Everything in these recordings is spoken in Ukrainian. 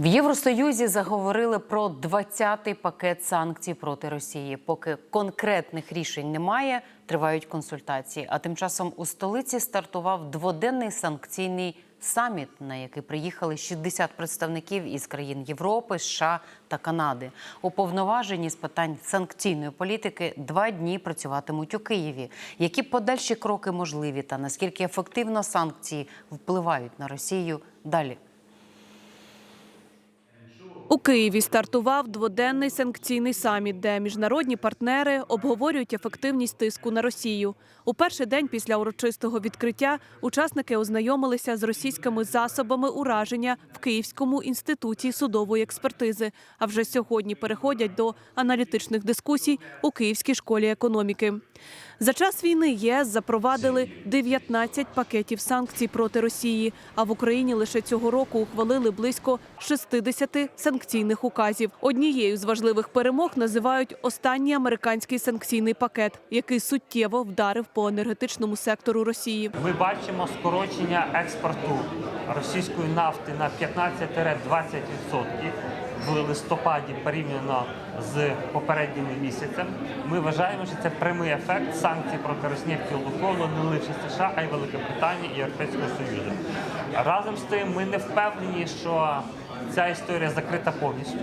В Євросоюзі заговорили про 20-й пакет санкцій проти Росії. Поки конкретних рішень немає, тривають консультації. А тим часом у столиці стартував дводенний санкційний саміт, на який приїхали 60 представників із країн Європи, США та Канади. Уповноважені з питань санкційної політики два дні працюватимуть у Києві. Які подальші кроки можливі та наскільки ефективно санкції впливають на Росію далі? У Києві стартував дводенний санкційний саміт, де міжнародні партнери обговорюють ефективність тиску на Росію. У перший день після урочистого відкриття учасники ознайомилися з російськими засобами ураження в Київському інституті судової експертизи. А вже сьогодні переходять до аналітичних дискусій у Київській школі економіки. За час війни ЄС запровадили 19 пакетів санкцій проти Росії. А в Україні лише цього року ухвалили близько 60 санкційних указів. Однією з важливих перемог називають останній американський санкційний пакет, який суттєво вдарив по енергетичному сектору Росії. Ми бачимо скорочення експорту російської нафти на 15-20% в листопаді порівняно з попередніми місяцями. Ми вважаємо, що це прямий ефект санкцій проти Роснефті Лукойлу не лише США, а й Великобританії і Європейського Союзу. Разом з тим, ми не впевнені, що ця історія закрита повністю.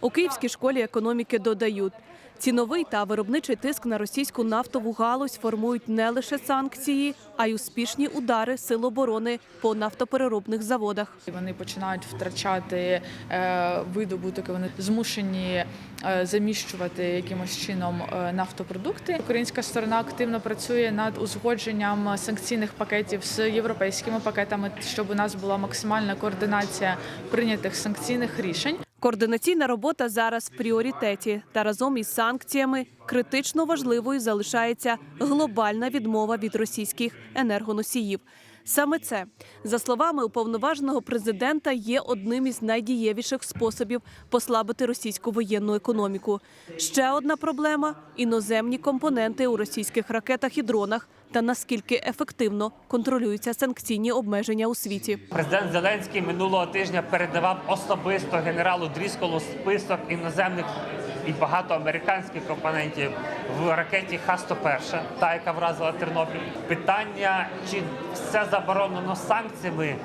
У Київській школі економіки додають. Ціновий та виробничий тиск на російську нафтову галузь формують не лише санкції, а й успішні удари сил оборони по нафтопереробних заводах. Вони починають втрачати е, видобуток, вони змушені е, заміщувати якимось чином е, нафтопродукти. Українська сторона активно працює над узгодженням санкційних пакетів з європейськими пакетами, щоб у нас була максимальна координація прийнятих санкційних рішень. Координаційна робота зараз в пріоритеті, та разом із санкціями критично важливою залишається глобальна відмова від російських енергоносіїв. Саме це, за словами уповноваженого президента, є одним із найдієвіших способів послабити російську воєнну економіку. Ще одна проблема іноземні компоненти у російських ракетах і дронах та наскільки ефективно контролюються санкційні обмеження у світі. Президент Зеленський минулого тижня передавав особисто генералу Дрісколу список іноземних і багато американських компонентів в ракеті Х-101, та яка вразила Тернопіль. Питання, чи все заборонено санкціями,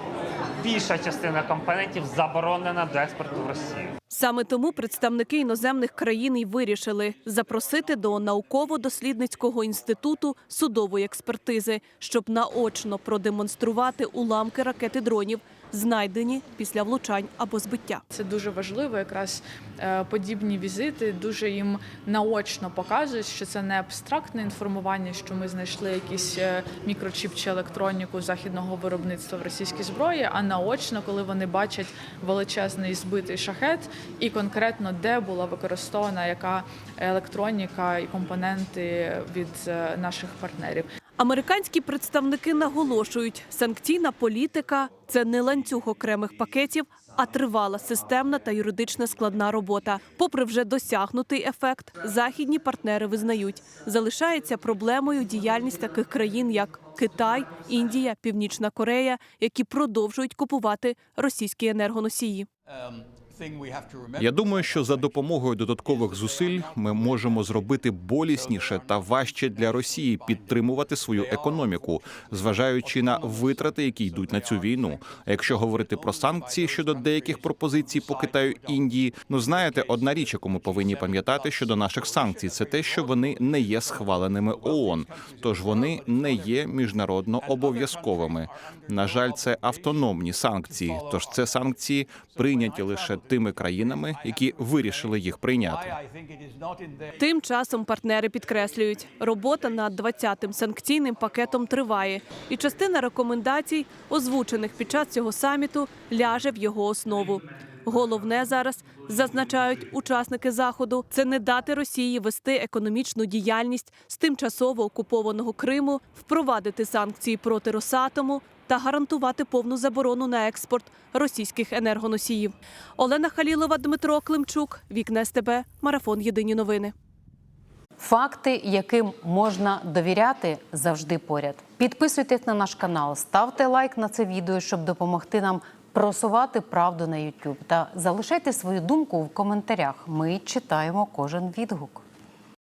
більша частина компонентів заборонена до експорту в Росію. Саме тому представники іноземних країн і вирішили запросити до науково-дослідницького інституту судової експертизи, щоб наочно продемонструвати уламки ракети дронів, знайдені після влучань або збиття. Це дуже важливо. Якраз е, подібні візити дуже їм наочно показують, що це не абстрактне інформування, що ми знайшли якийсь е, мікрочіп чи електроніку західного виробництва в російській зброї, а наочно, коли вони бачать величезний збитий шахет, і конкретно де була використована яка електроніка і компоненти від е, наших партнерів. Американські представники наголошують, санкційна політика це не ланцюг окремих пакетів, а тривала системна та юридично складна робота. Попри вже досягнутий ефект, західні партнери визнають, залишається проблемою діяльність таких країн, як Китай, Індія, Північна Корея, які продовжують купувати російські енергоносії. Я думаю, що за допомогою додаткових зусиль ми можемо зробити болісніше та важче для Росії підтримувати свою економіку, зважаючи на витрати, які йдуть на цю війну. А якщо говорити про санкції щодо деяких пропозицій по Китаю Індії, ну знаєте, одна річ, яку ми повинні пам'ятати щодо наших санкцій, це те, що вони не є схваленими ООН, тож вони не є міжнародно обов'язковими. На жаль, це автономні санкції. Тож це санкції прийняті лише тими країнами, які вирішили їх прийняти. Тим часом партнери підкреслюють, робота над 20-тим санкційним пакетом триває, і частина рекомендацій, озвучених під час цього саміту, ляже в його основу. Головне зараз зазначають учасники заходу це не дати Росії вести економічну діяльність з тимчасово окупованого Криму, впровадити санкції проти Росатому та гарантувати повну заборону на експорт російських енергоносіїв. Олена Халілова, Дмитро Климчук, Вікне СТБ, Марафон Єдині новини. Факти, яким можна довіряти, завжди поряд. Підписуйтесь на наш канал, ставте лайк на це відео, щоб допомогти нам просувати правду на YouTube. Та залишайте свою думку в коментарях. Ми читаємо кожен відгук.